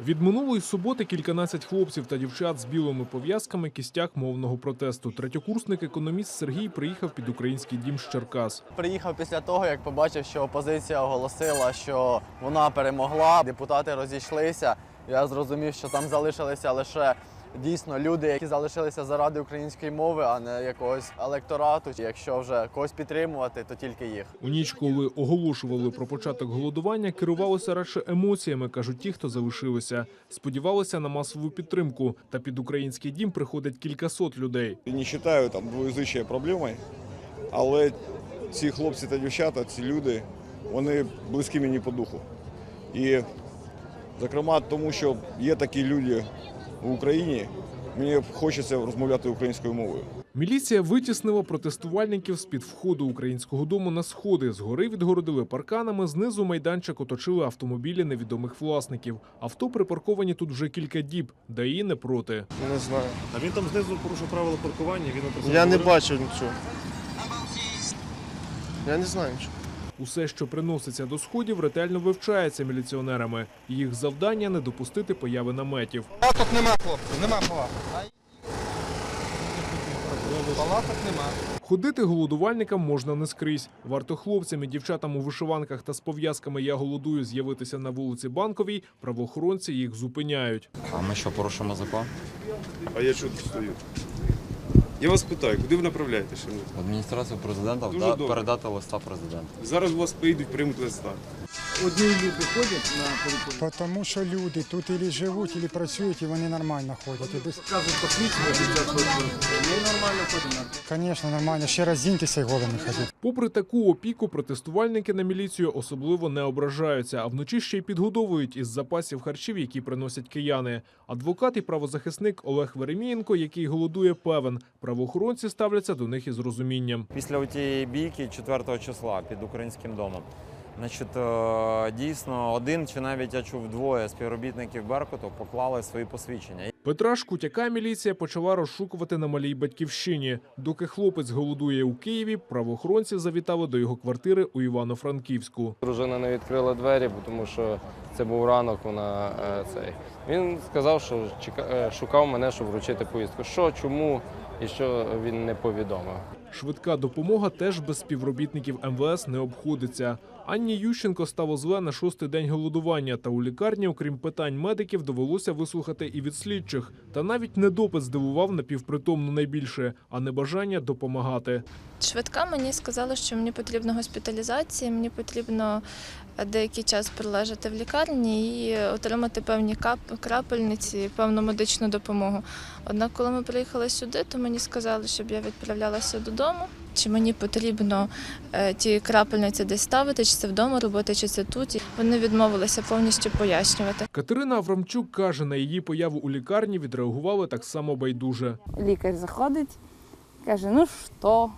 Від минулої суботи кільканадцять хлопців та дівчат з білими пов'язками кістяк мовного протесту. Третьокурсник економіст Сергій приїхав під український дім з Черкас. Приїхав після того, як побачив, що опозиція оголосила, що вона перемогла. Депутати розійшлися. Я зрозумів, що там залишилися лише дійсно люди, які залишилися заради української мови, а не якогось електорату. Якщо вже когось підтримувати, то тільки їх. У ніч, коли оголошували про початок голодування, керувалося радше емоціями, кажуть ті, хто залишилися. Сподівалися на масову підтримку. Та під український дім приходить кількасот людей. Не вважаю там двоязичя проблемою, але ці хлопці та дівчата, ці люди, вони близькі мені по духу. І, зокрема, тому що є такі люди в Україні, мені хочеться розмовляти українською мовою. Міліція витіснила протестувальників з під входу українського дому на сходи. Згори відгородили парканами. Знизу майданчик оточили автомобілі невідомих власників. Авто припарковані тут вже кілька діб. ДАІ не проти. Не знаю. А він там знизу порушив правила паркування, він Я не бачив нічого. Я не знаю нічого. Усе, що приноситься до сходів, ретельно вивчається міліціонерами. Їх завдання не допустити появи наметів. Палаток нема, хлопці, нема палаток. Палаток нема. Ходити голодувальникам можна не скрізь. Варто хлопцям і дівчатам у вишиванках та з пов'язками Я голодую з'явитися на вулиці Банковій. Правоохоронці їх зупиняють. А ми що, порушимо закон? А я чого тут стою? Я вас питаю, куди ви направляєте, шановні? В адміністрацію президента Дуже добре. передати листа президента. Зараз вас поїдуть, приймуть листа. Одні люди ходять на територію. Тому що люди тут і живуть, і працюють, і вони нормально ходять. І без... Звісно, нормально. Ще раз зіньтеся і голими ходять. Попри таку опіку, протестувальники на міліцію особливо не ображаються, а вночі ще й підгодовують із запасів харчів, які приносять кияни. Адвокат і правозахисник Олег Веремієнко, який голодує, певен, правоохоронці ставляться до них із розумінням. Після тієї бійки 4 числа під українським домом. Значить, е, дійсно, один чи навіть я чув двоє співробітників Беркуту поклали свої посвідчення. Петра Шкутяка міліція почала розшукувати на малій батьківщині. Доки хлопець голодує у Києві, правоохоронці завітали до його квартири у Івано-Франківську. Дружина не відкрила двері, бо тому що це був ранок. Вона е, цей. Він сказав, що е, шукав мене, щоб вручити повістку. Що, чому і що він не повідомив. Швидка допомога теж без співробітників МВС не обходиться. Анні Ющенко стало зле на шостий день голодування, та у лікарні, окрім питань медиків, довелося вислухати і від слідчих. Та навіть недопит здивував напівпритомну найбільше, а не бажання допомагати. Швидка мені сказали, що мені потрібна госпіталізація, мені потрібно е, деякий час пролежати в лікарні і отримати певні крапельниці, певну медичну допомогу. Однак, коли ми приїхали сюди, то мені сказали, щоб я відправлялася додому. Чи мені потрібно е, ті крапельниці десь ставити, чи це вдома робити, чи це тут. Вони відмовилися повністю пояснювати. Катерина Аврамчук каже, на її появу у лікарні відреагували так само байдуже. Лікар заходить, каже: ну що,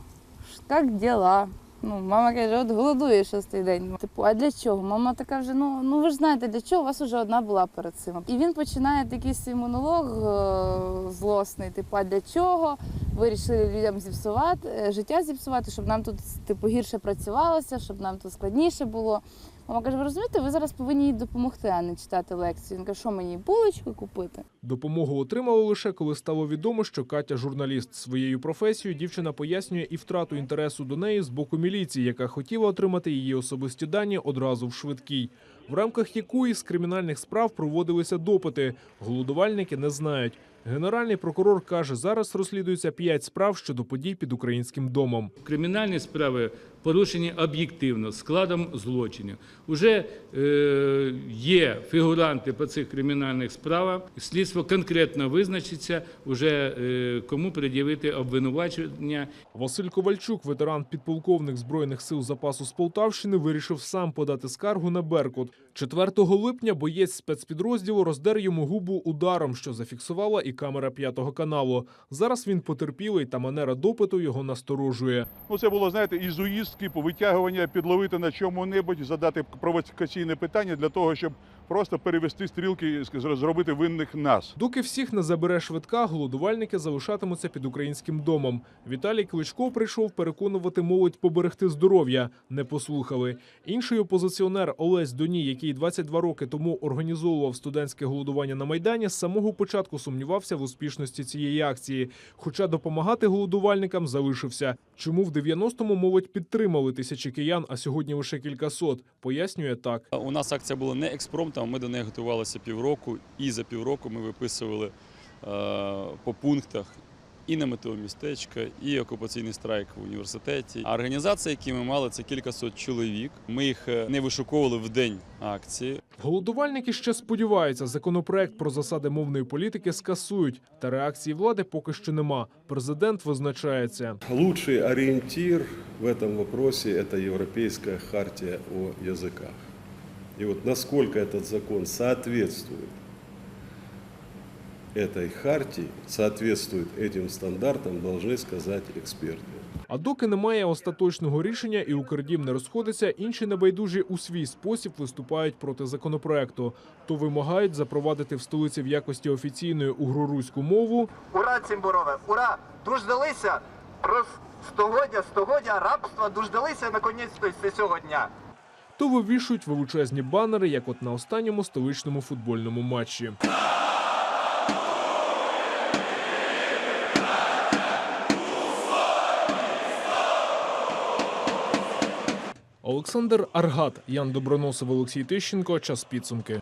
як діла? Ну, мама каже, от голодує шостий день. Типу, а для чого? Мама така вже, ну, ну ви ж знаєте, для чого? У вас вже одна була перед цим. І він починає такий свій монолог е, злосний, типу, а для чого? Вирішили людям зіпсувати, е, життя зіпсувати, щоб нам тут типу, гірше працювалося, щоб нам тут складніше було. Мама каже, ви розумієте, ви зараз повинні їй допомогти, а не читати лекцію. Він каже, що мені булочку купити? Допомогу отримали лише коли стало відомо, що Катя журналіст. Своєю професією дівчина пояснює і втрату інтересу до неї з боку міліції, яка хотіла отримати її особисті дані одразу в швидкій, в рамках якої з кримінальних справ проводилися допити. Голодувальники не знають. Генеральний прокурор каже, зараз розслідується п'ять справ щодо подій під українським домом. Кримінальні справи порушені об'єктивно складом злочинів. Уже е, є фігуранти по цих кримінальних справах. Слідство конкретно визначиться, уже е, кому пред'явити обвинувачення Василь Ковальчук, ветеран підполковник збройних сил запасу з Полтавщини, вирішив сам подати скаргу на Беркут. 4 липня боєць спецпідрозділу роздер йому губу ударом, що зафіксувала і камера п'ятого каналу. Зараз він потерпілий, та манера допиту його насторожує. Ну, це було, знаєте, ізуїстки, повитягування, підловити на чому-небудь, задати провокаційне питання для того, щоб просто перевести стрілки, ск- зробити винних нас. Доки всіх не забере швидка, голодувальники залишатимуться під українським домом. Віталій Кличко прийшов переконувати молодь поберегти здоров'я. Не послухали. Інший опозиціонер Олесь Доній, який 22 роки тому організовував студентське голодування на майдані, з самого початку сумнівався в успішності цієї акції. Хоча допомагати голодувальникам залишився. Чому в 90-му молодь підтримали тисячі киян, а сьогодні лише кількасот? Пояснює так. У нас акція була не експромтом, ми до неї готувалися півроку, і за півроку ми виписували е, по пунктах і наметове містечко, і окупаційний страйк в університеті. А організації, які ми мали, це кількасот чоловік. Ми їх е, не вишуковували в день акції. Голодувальники ще сподіваються, законопроект про засади мовної політики скасують. Та реакції влади поки що нема. Президент визначається. Лучший ориентир в этом вопросе – это Европейская хартия о языках. И вот насколько этот закон соответствует этой хартии, соответствует этим стандартам, должны сказать эксперты. А доки немає остаточного рішення і Укрдім не розходиться, інші небайдужі у свій спосіб виступають проти законопроекту. То вимагають запровадити в столиці в якості офіційної угроруську мову, Ура, Цимбурове! Ура! Дождалися про стогодя, стогодя рабства, дождалися наконець-то цього дня. то вивішують величезні банери, як от на останньому столичному футбольному матчі. Олександр Аргат, Ян Доброносов, Олексій Тищенко. Час підсумки.